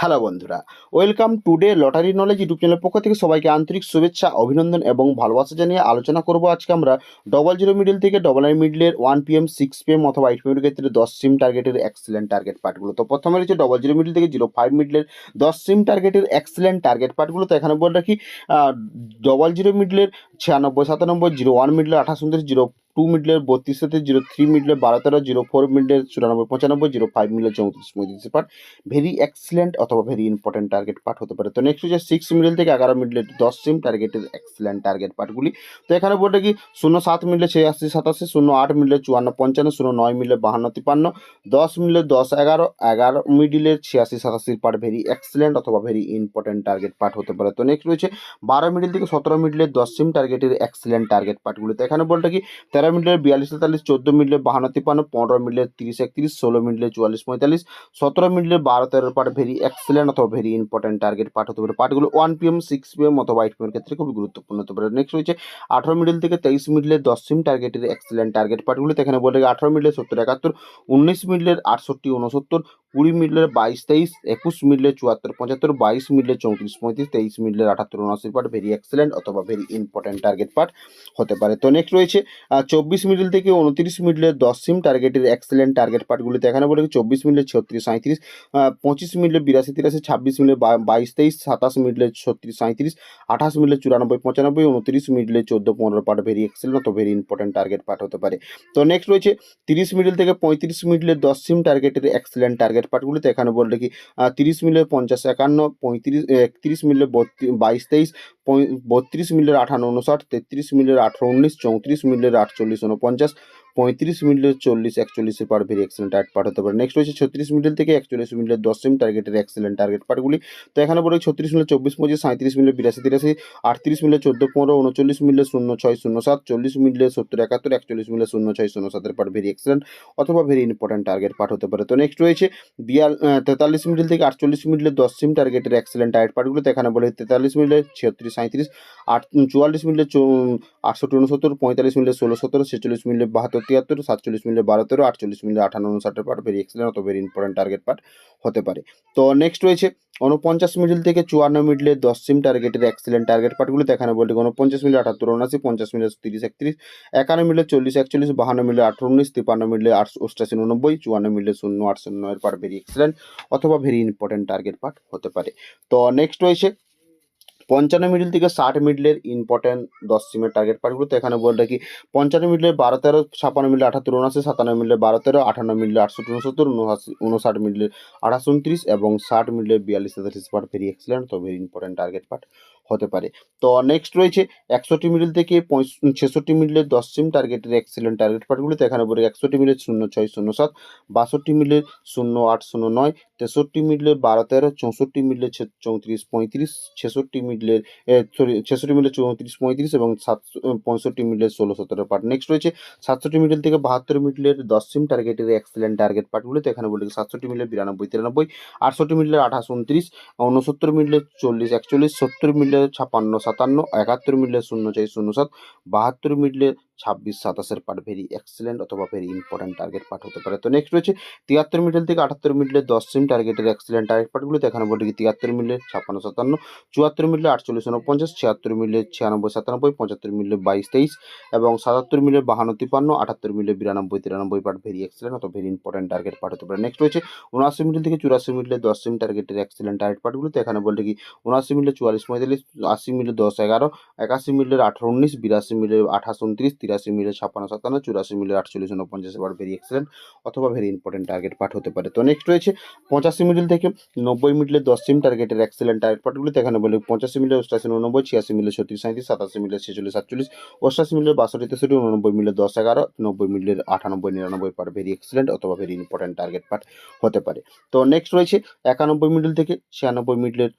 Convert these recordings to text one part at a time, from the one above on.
Hello বন্ধুরা, welcome today lottery knowledge YouTube চ্যানেলের পক্ষ থেকে সবাইকে আন্তরিক শুভেচ্ছা, অভিনন্দন এবং ভালোবাসা জানিয়ে আলোচনা করব আজকে আমরা ডবল জিরো মিডিল থেকে ডবল নাইন মিডিলের ওয়ান পিএম সিক্স পিএম অথবা এইট পিএমের ক্ষেত্রে দশ সিম টার্গেটের এক্সেলেন্ট টার্গেট পার্টগুলো তো প্রথমে রয়েছে ডবল জিরো মিডিল থেকে জিরো ফাইভ মিডিলের দশ সিম টার্গেটের এক্সেলেন্ট টার্গেট পার্টগুলো তো এখানে বলে রাখি ডবল জিরো মিডিলের ছিয়ানব্বই, সাতানব্বই জিরো ওয়ান মিডিলের আঠাশ, উনত্রিশ জিরো টু মিডলের বত্রিশ সাথে জিরো থ্রি মিডলের বারো তেরো জিরো ফোর মিডলের চুরানব্বই, পঁচানব্বই জিরো ফাইভ মিডলের চৌত্রিশ পঁয়ত্রিশ পার্ট। ভেরি এক্সিলেন্ট অথবা ভেরি ইম্পর্টেন্ট টার্গেট পার্ট হতে পারে। তো নেক্সট হচ্ছে সিক্স মিডল থেকে এগারো মিডলের দশ সিম টার্গেটের এক্সিলেন্ট টার্গেট পার্টগুলি তো এখানে বলতে কি, শূন্য সাত মিডলে ছিয়াশি, সাতাশি, শূন্য আট মিডলে চুয়ান্ন, পঞ্চান্ন, শূন্য নয় মিডলে বাহান্ন তিপান্ন দশ মিডলে দশ, এগারো এগারো মিডিলের ছিয়াশি সাতাশির পার্ট ভেরি এক্সিলেন্ট অথবা ভেরি ইম্পর্টেন্ট টার্গেট পার্ট হতে পারে। তো নেক্সট রয়েছে বারো মিডল থেকে সতেরো মিডলের দশ সিম টার্গেটের এক্সিলেন্ট টার্গেট পার্টগুলি তো এখানে বলতে কি, তেরো মিডলের বিয়াল্লিশ তেতাল্লিশ, চোদ্দ মিডলে বাহান্ন তিপ্পান্ন, পনেরো মিডলে তিরিশ একত্রিশ, ষোলো মিডলে চুয়াল্লিশ পঁয়তাল্লিশ, সতেরো মিডলে বারো তেরো পার্ট ভেরি এক্সেলেন্ট অথবা ভেরি ইম্পর্টেন্ট টার্গেট পার্ট হতে পারে। পার্টগুলো ওয়ান পিএম সিক্স পিএম অথবা এইট পিএমের ক্ষেত্রে খুবই গুরুত্বপূর্ণ হতে পারে। নেক্সট রয়েছে আঠারো মিডল থেকে তেইশ মিডলে দশ সিম টার্গেটের এক্সেলেন্ট টার্গেট পার্টগুলো এখানে বলে আঠারো মিডলে সত্তর একাত্তর, উনিশ মিডলের আটষট্টি উনসত্তর কুড়ি মিডলের বাইশ তেইশ, একুশ মিডলে চুয়াত্তর পঁচাত্তর, বাইশ মিডলে চৌত্রিশ পঁয়ত্রিশ, তেইশ মিডলের আটাত্তর, উনআশি পার্ট ভেরি এক্সেলেন্ট অথবা ভেরি ইম্পর্টেন্ট টার্গেট পার্ট হতে পারে। তো নেক্সট রয়েছে চব্বিশ মিডল থেকে উনত্রিশ মিডলের দশ সিম টার্গেটের এক্সেলেন্ট টার্গেট পার্টগুলিতে এখানে বলে চব্বিশ মিডলে ছত্রিশ সাঁত্রিশ পঁচিশ মিডলে বিরাশি, তিরাশি, ছাব্বিশ মিডলে বা- বাইশ, তেইশ, সাতাশ মিডলে ছত্রিশ সাঁত্রিশ আঠাশ মিডলে চুরানব্বই, পঁচানব্বই, উনত্রিশ মিডলে চোদ্দ, পনেরো পার্ট ভেরি এক্সেলেন্ট অথবা ভেরি ইম্পর্টেন্ট টার্গেট পার্ট হতে পারে। তো নেক্সট রয়েছে তিরিশ মিডল থেকে পঁয়ত্রিশ মিডলে দশ সিম টার্গেটের এক্সেলেন্ট টার্গেট পার্টগুলিতে এখানে বলে কি তিরিশ মিলে পঞ্চাশ, একান্ন, পঁয়ত্রিশ, একত্রিশ বত্রিশ, বাইশ, তেইশ বত্রিশ মিলের আঠান্ন উনষাট, তেত্রিশ মিলের আঠারো উনিশ, চৌত্রিশ মিলের আটচল্লিশ উনপঞ্চাশ পঁয়ত্রিশ মিলের চল্লিশ একচল্লিশের পার ভেরি এক্সেলেন্ট টার্গেট পার্ট হতে পারে। নেক্সট রয়েছে ছত্রিশ মিনিট থেকে একচল্লিশ মিনিটের দশ সিম টার্গেটের এক্সেলেন্ট টার্গেট পার্টগুলি তো এখানে বলে ছত্রিশ মিনিট চব্বিশ পঁচিশ সাঁত্রিশ মিনিট বিরাশি তিরাশি, আটত্রিশ মিনিট চোদ্দ পনেরো, উনচল্লিশ মিনিট শূন্য ছয় শূন্য সাত, চল্লিশ মিনিটে সত্তর একাত্তর, একচল্লিশ মিনিট শূন্য ছয় শূন্য সাতের পার্ট ভেরি এক্সেলেন্ট অথবা ভেরি ইম্পর্টেন্ট টার্গেট পার্ট হতে পারে। তো নেক্সট রয়েছে বিয়াল তেতাল্লিশ মিনিট থেকে আটচল্লিশ মিনিটের দশ সিম টার্গেটের এক্সেলেন্ট টার্গেট পার্টগুলো তো এখানে বলে তেতাল্লিশ মিনিটে ছিয়াত্রিশ সাঁত্রিশ আট চুয়াল্লিশ মিনিটে আটষট্টি, উনসত্তর, পঁয়তাল্লিশ মিনিটে ষোলো সতেরো ছেচল্লিশ মিনিটে বাহাত্তর, তিয়াত্তর, সাতচল্লিশ মিনিটে বারো তেরো আটচল্লিশ মিনিটে আঠান্ন উনষাটের পার্ট ভেরি এক্সেলেন্ট অত ভেরি ইম্পর্টেন্ট টার্গেট পার্ট হতে পারে। তো নেক্সট রয়েছে উনপঞ্চাশ মিডিল থেকে চুয়ান্ন মিডলে দশ সিম টার্গেটের এক্সেলেন্ট টার্গেট পার্টগুলো এখানে বলতে উনপঞ্চাশ মিনিট আটাত্তর, উনআশি, পঞ্চাশ মিনিট তিরিশ, একত্রিশ, একান্ন মিনিটে চল্লিশ, একচল্লিশ, বাহান্ন মিনিটে আঠারো, উনিশ, তিপ্পান্ন মিনিটে আট অষ্টাশি উনব্বই চুয়ান্ন মিনিটে শূন্য আট শূন্য এর পার্ট ভেরি এক্সেলেন্ট অথবা ভেরি ইম্পর্টেন্ট টার্গেট পার্ট হতে পারে। তো নেক্সট রয়েছে পঞ্চান্ন মিডিল থেকে ষাট মিডিলের ইম্পর্টেন্ট দশ সিমের টার্গেট পার্টগুলো তো এখানে বলে রাখি পঞ্চান্ন মিডিলের বারো, তেরো, ছাপান্ন মিডলে আঠাত্তর, উনআশি, সাতান্ন মিডলে বারো, তেরো, আঠান্ন মিডলে আটষট্টি, উনসত্তর, উনআশি, উনষাট মিডলে আঠাশ, উনত্রিশ এবং ষাট মিডলে বিয়াল্লিশ, তেতাল্লিশ পার্ট ভেরি এক্সিলেন্ট তো ভেরি ইম্পর্টেন্ট টার্গেট পার্ট হতে পারে তো নেক্সট রয়েছে একষট্টি মিডিল থেকে ছেষট্টি মিডলের দশ সিম টার্গেটের এক্সেলেন্ট টার্গেট পার্টগুলো তো এখানে বলে একষট্টি মিডলে শূন্য ছয় শূন্য সাত বাষট্টি মিডলে শূন্য আট শূন্য নয় তেষট্টি মিডলে বারো তেরো চৌষট্টি মিডলে ছে- চৌত্রিশ পঁয়ত্রিশ ছেষট্টি মিডলের সরি ছেষট্টি মিডলে চৌত্রিশ পঁয়ত্রিশ এবং সাত পঁয়ষট্টি মিডলের ষোলো সতেরো পার্ট নেক্সট রয়েছে সাতষট্টি মিডল থেকে বাহাত্তর মিডলের দশ সিম টার্গেটের এক্সেলেন্ট টার্গেট পার্টগুলো তো এখানে বলে সাতষট্টি মিডলে বিরানব্বই তিরানব্বই আটষট্টি মিডলের আঠাশ উনত্রিশ উনসত্তর মিডলে চল্লিশ একচল্লিশ সত্তর মিডলে ছাপান্ন সাতান্ন একাত্তর মিডলে শূন্য চাই শূন্য সাত বাহাত্তর মিডলে ছাব্বিশ সাতাশের পার্ট ভেরি এক্সেলেন্ট অথবা ভেরি ইম্পর্টেন্ট টার্গেট পার্ট হতে পারে তো নেক্সট রয়েছে তিয়াত্তর মিডল থেকে আটাত্তর মিডলে দশ সিম টার্গেটের এক্সেলেন্ট টার্গেট পার্টগুলো তো এখানে বলে কি তিয়াত্তর মিডলে ছাপ্পান্ন সাতান্ন চুয়াত্তর মিডলে আটচল্লিশ উনপঞ্চাশ ছিয়াত্তর মিডলে ছিয়ানব্বই সাতানব্বই পঁচাত্তর মিডলে বাইশ তেইশ এবং সাতাত্তর মিডলে বাহান্ন তিপ্পান্ন আটাত্তর মিডলে বিরানব্বই তিরানব্বই পার্ট ভেরি এক্সেলেন্ট অথবা ভেরি ইম্পর্টেন্ট টার্গেট পার্ট হতে পারে নেক্সট রয়েছে উনআশি মিডল থেকে চুরাশি মিডলে দশ সিম টার্গেটের এক্সেলেন্ট টার্গেট পার্টগুলো তো এখানে বলতে কি উনআশি মিডলে চুয়াল্লিশ পঁয়তাল্লিশ আশি মিডলে দশ এগারো একাশি মিডলের আঠারো উনিশ বিরাশি মিডলের আঠাশ উনত্রিশ তিরাশি মিলে ছাপ্পান্ন, সাতান্ন, চুরাশি মিলে আটচল্লিশ উনপঞ্চাশ পার্ট ভেরি এক্সেলেন্ট অথবা ভেরি ইম্পর্টেন্ট টার্গেট পার্ট হতে পারে। তো নেক্সট রয়েছে পঁচাশি মিডিল থেকে নব্বই মিডলে দশ সিম টার্গেটের এক্সেলেন্ট টার্গেট পার্টগুলো তো এখানে বলে পঁচাশি মিলে অষ্টাশি উননব্বই ছিয়াশি মিলে ছত্রিশ সাঁত্রিশ সাতাশি মিলে ছেচল্লিশ, সাতচল্লিশ, অষ্টাশি মিলে বাষট্টি তেষট্টি উননব্বই মিলে দশ, এগারো, নব্বই মিলের আটানব্বই, নিরানব্বই পার্ট ভেরি এক্সেলেন্ট অথবা ভেরি ইম্পর্টেন্ট টার্গেট পার্ট হতে পারে। তো নেক্সট রয়েছে একানব্বই মিডিল থেকে ছিয়ানব্বই মিডলের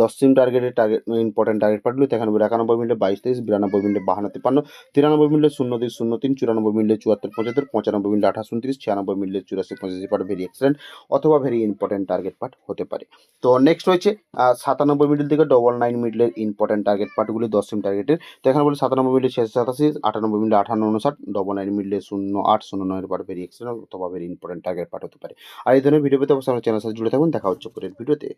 দশ সিম টার্গেটের টার্গেট ইম্পর্টেন্ট টার্গেট দেখানো হবে একানব্বই মিনিটে বাইশ, তেইশ, বিরানব্বই মিনিটে বাহান্ন, তিপ্পান্ন, তিরানব্বই মিনিটে শূন্য দুই শূন্য, তিন, চুরানব্বই মিনিটে চুয়াত্তর, পঁচাত্তর, পঁচানব্বই মিনিটে আঠাশ, উনত্রিশ, ছিয়ানব্বই মিনিটে চুরাশি, পঁচাশি পার্ট ভেরি এক্সেলেন্ট অথবা ভেরি ইম্পর্টেন্ট টার্গেট পার্ট হতে পারে। তো নেক্সট রয়েছে সাতানব্বই মিনিট থেকে ডবল নাইন মিনিটের ইম্পর্টেন্ট টার্গেট পার্টগুলি দশ সিম টার্গেটের তো এখানে বলি সাতানব্বই মিনিটে ছিয়াশি সাতাশি, আটানব্বই মিনিটে আঠান্ন উনষাট ডবল নাইন মিনিটে শূন্য, আট, শূন্য, নয়ের পার্ট ভেরি এক্সেলেন্ট অথবা ভেরি ইম্পর্টেন্ট টার্গেট পার্ট হতে পারে। আর এই ধরনের ভিডিও পেতে অবশ্যই চ্যানেল সাথে জুড়ে থাকুন। দেখা হচ্ছে পরের ভিডিওতে